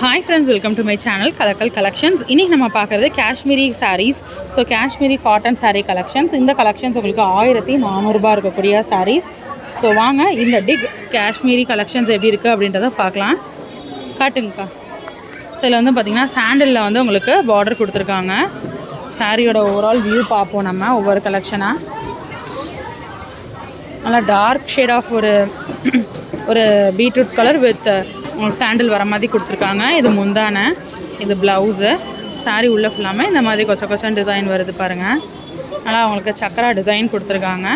Hi friends welcome to my channel Kalakkal collections இன்றைக்கி நம்ம பார்க்குறது Kashmiri sarees so Kashmiri cotton saree collections இந்த collections உங்களுக்கு ஆயிரத்தி நானூறுரூபா இருக்கக்கூடிய சாரீஸ் ஸோ வாங்க இந்த டிக் காஷ்மீரி கலெக்ஷன்ஸ் எப்படி இருக்குது அப்படின்றத பார்க்கலாம். காட்டுங்கக்கா. இதில் வந்து பார்த்திங்கன்னா சாண்டலில் வந்து உங்களுக்கு பார்டர் கொடுத்துருக்காங்க. சாரியோட ஓவரால் வியூ பார்ப்போம் நம்ம ஒவ்வொரு கலெக்ஷனாக நல்லா டார்க் ஷேட் ஆஃப் ஒரு ஒரு பீட்ரூட் கலர் வித் சாண்டில் வர மாதிரி கொடுத்துருக்காங்க. இது முந்தான இது ப்ளவுஸு சாரீ உள்ளே ஃபுல்லாமே இந்த மாதிரி கொச்ச கொச்சன் டிசைன் வருது பாருங்கள் ஆனால் அவங்களுக்கு சக்கரா டிசைன் கொடுத்துருக்காங்க.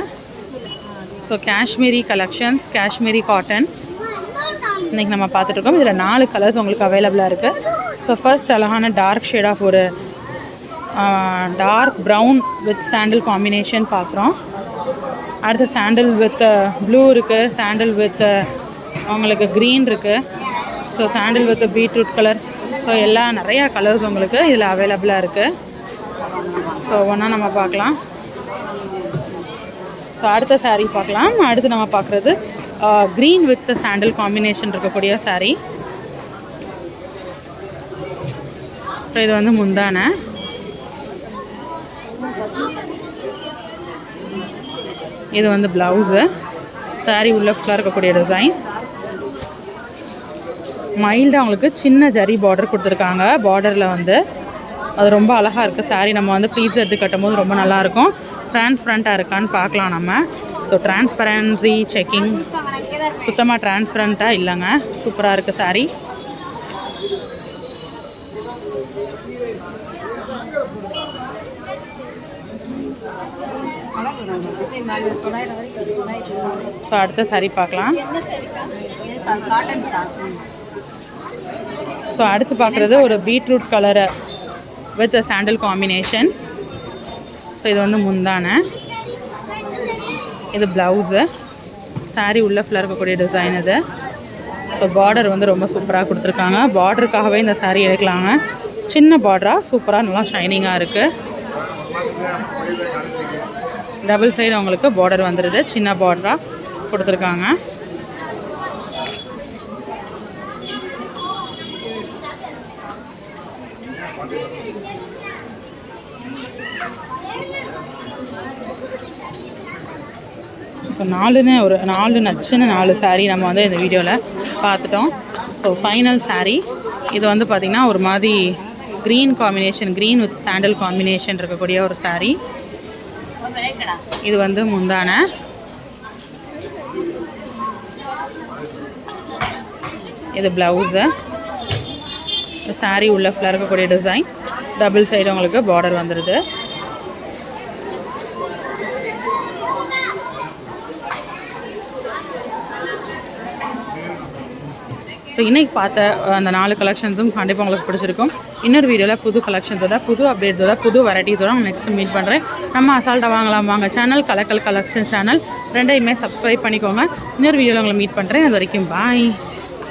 So Kashmiri collections Kashmiri cotton இன்றைக்கி நம்ம பார்த்துட்ருக்கோம் இதில் நாலு கலர்ஸ் உங்களுக்கு அவைலபிளாக இருக்குது ஸோ ஃபர்ஸ்ட் அழகான டார்க் ஷேட் ஆஃப் ஒரு dark brown with sandal combination பார்க்குறோம். அடுத்து சாண்டில் வித் ப்ளூ இருக்குது சாண்டில் வித் அவங்களுக்கு க்ரீன் இருக்குது so sandal with beetroot colour so எல்லா நிறையா கலர்ஸ் உங்களுக்கு இதில் அவைலபிளாக இருக்குது ஸோ ஒன்றா நம்ம பார்க்கலாம். ஸோ அடுத்த சாரீ பார்க்கலாம். அடுத்து நம்ம பார்க்குறது க்ரீன் வித் சாண்டில் காம்பினேஷன் இருக்கக்கூடிய சாரீ ஸோ இது வந்து முந்தான. இது வந்து ப்ளவுஸு சாரீ உள்ள ஃபுல்லாக இருக்கக்கூடிய டிசைன் மைல்டாக அவங்களுக்கு சின்ன ஜரி பார்டர் கொடுத்துருக்காங்க. பார்டரில் வந்து அது ரொம்ப அழகாக இருக்குது சாரீ நம்ம வந்து ப்ளீட்ஸ் எடுத்து கட்டும்போது ரொம்ப நல்லாயிருக்கும் டிரான்ஸ்பரண்ட்டாக இருக்கான்னு பார்க்கலாம் நம்ம. ஸோ டிரான்ஸ்பரன்சி செக்கிங் சுத்தமாக டிரான்ஸ்பரண்ட்டாக இல்லைங்க. சூப்பராக இருக்குது சாரீ ஸோ அடுத்த சாரி பார்க்கலாம். ஸோ அடுத்து பார்க்குறது ஒரு பீட்ரூட் கலரை வித் சாண்டில் காம்பினேஷன் ஸோ இது வந்து முந்தான. இது ப்ளவுஸு சாரீ உள்ள ஃபுல்லாக இருக்கக்கூடிய டிசைன் இது. ஸோ பார்டர் வந்து ரொம்ப சூப்பராக கொடுத்துருக்காங்க. பார்டருக்காகவே இந்த சாரீ எடுக்கலாங்க. சின்ன பார்டராக சூப்பராக நல்லா ஷைனிங்காக இருக்குது டபுள் சைடு உங்களுக்கு பார்டர் வந்துடுது சின்ன பார்டராக கொடுத்துருக்காங்க. ஸோ நாலுன்னு ஒரு நாலு நச்சுன்னு நாலு சாரீ நம்ம வந்து இந்த வீடியோவில் பார்த்துட்டோம். ஸோ ஃபைனல் சாரீ இது வந்து பார்த்திங்கன்னா ஒரு மாதிரி green combination green with sandal combination இருக்கக்கூடிய ஒரு சாரீ இது வந்து முந்தான. இது ப்ளவுஸு சாரீ உள்ள ஃபுல்லாக இருக்கக்கூடிய டிசைன் டபுள் சைடு உங்களுக்கு பார்டர் வந்துடுது ஸோ இன்றைக்கி பார்த்த அந்த நாலு கலெக்ஷன்ஸும் கண்டிப்பாக உங்களுக்கு பிடிச்சிருக்கும். இன்னொரு வீடியோவில் புது கலெக்ஷன்ஸோட புது அப்டேட்ஸோட புது வெரைட்டிஸோட நெக்ஸ்ட் மீட் பண்ணுறேன் நம்ம அசால்ட்டாக வாங்கலாம். வாங்க சேனல் கலக்கல் கலெக்ஷன் சேனல் ரெண்டையுமே சப்ஸ்கிரைப் பண்ணிக்கோங்க. இன்னொரு வீடியோவில் உங்களை மீட் பண்ணுறேன் அது வரைக்கும் பாய்